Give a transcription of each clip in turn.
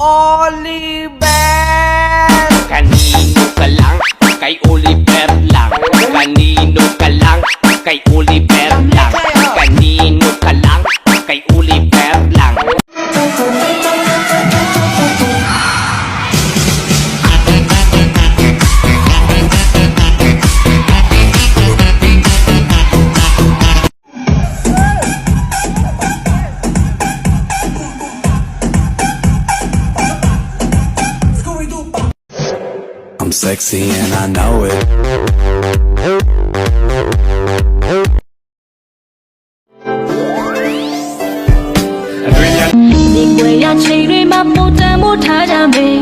Oliver Kanino ka lang? Kay Oliver I'm sexy and I know it. ဒီကွယ်ရချိန်တွေမှာပိုတန်မို့ထားကြမယ်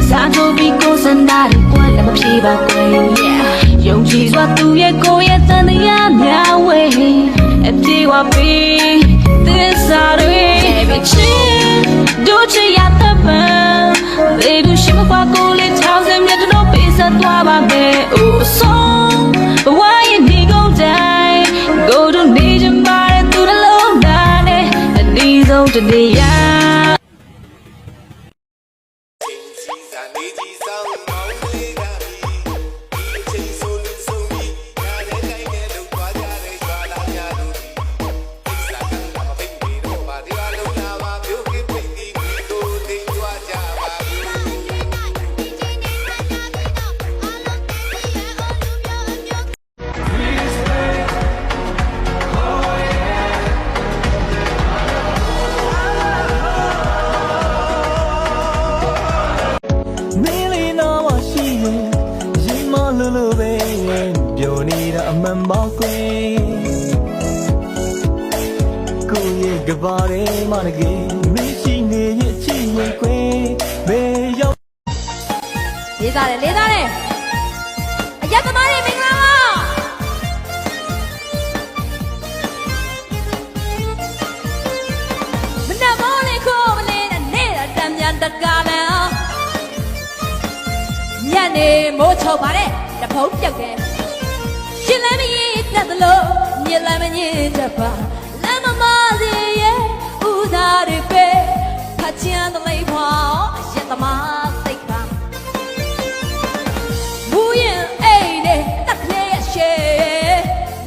အစားထိုးပြီးကိုယ်စံသားတွေကွယ်လည်းမဖြေပါကွယ်ယုံကြည်စွာသူရဲ့ကိုယ်ရဲ့တန်တရားများဝေအပြေဝပြီးသစ္စာတွေ ပါမယ် oh song ဘဝရဲ့ဒီကုန်တိုင်း go to need you ပါတဲ့သူတစ်လုံးသားနဲ့အနည်းဆုံးတစ်နေရာ မှန်ပါကွယ်ကိုယ့်ရဲ့ကဘာရဲမနကေမရှိနေရဲ့ချစ်ရင်ကွယ်ဘယ်ရောက်လေးစားတယ်လေးစားတယ်အရက်သမားတွေမင်္ဂလာပါမနက်မိုးလေးခိုးမလေးနဲ့နေတာတမ်းမြန်တကားလန်ညနေမိုးချုပ်ပါတဲ့တဖုံးပြုတ်တယ် ရှင်လည်းမရည်တက်သလိုမြင်လည်းမမြင်တတ်ပါလမ်းမမစီရဲ့ဦးသားတွေပဲဖတ်ချင်တဲ့လေးဖောင်းအရက်သမားသိပ်ပါမူရင်အိမ်နဲ့တက်ကလေးရဲ့ရှေ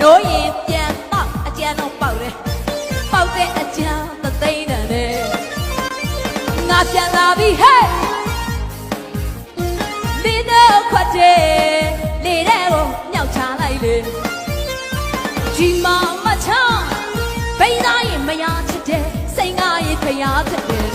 နိုးရင်ပြန်တော့အကြမ်းတော့ပေါက်တယ်ပေါက်တဲ့အကြမ်းသသိန်းတန်နဲ့ငါပြန်လာပြီဟဲ့ဒီတော့ခွတ်တယ် ဒီမှာမချဘိန်းသားရင်မရချစ်တယ်စိတ်ငါရင်ခရားဖြစ်တယ်လေ